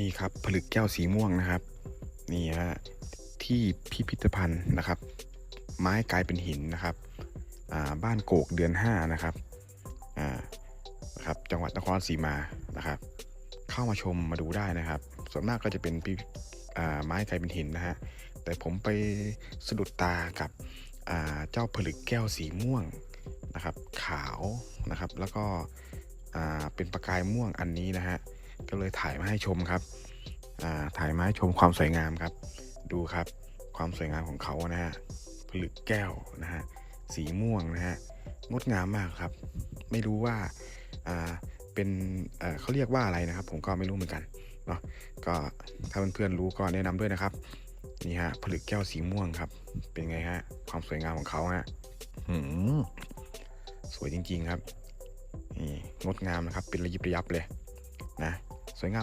นี่ครับผลึกแก้วสีม่วงนะครับ นี่ฮะที่พิพิธภัณฑ์นะครับ ไม้กลายเป็นหินนะครับบ้านโกกเดือน5นะครับอ่านะครับจังหวัดนครศรีมานะครับ เข้ามาชมมาดูได้นะครับ ส่วนมากก็จะเป็นพิอ่าไม้กลายเป็นหินนะฮะแต่ผมไปสะดุดตากับเจ้าผลึกแก้วสีม่วงนะครับ ขาวนะครับแล้วก็เป็นประกายม่วงอันนี้นะฮะ ก็เลยถ่ายมาให้ชมครับถ่ายมาให้ชมความสวยงามครับ ดูครับความสวยงามของเขานะฮะผลึกแก้วนะฮะสีม่วงนะฮะงดงามมากครับ ไม่รู้ว่าเป็นเขาเรียกว่าอะไรนะครับ ผมก็ไม่รู้เหมือนกันเนาะก็ถ้าเพื่อนๆรู้ก็แนะนำด้วยนะครับนี่ฮะผลึกแก้วสีม่วงครับ เป็นไงฮะความสวยงามของเขาฮะหืมสวยจริงๆครับนี่งดงามนะครับ เป็นระยิบระยับเลยนะ สวยงามมาก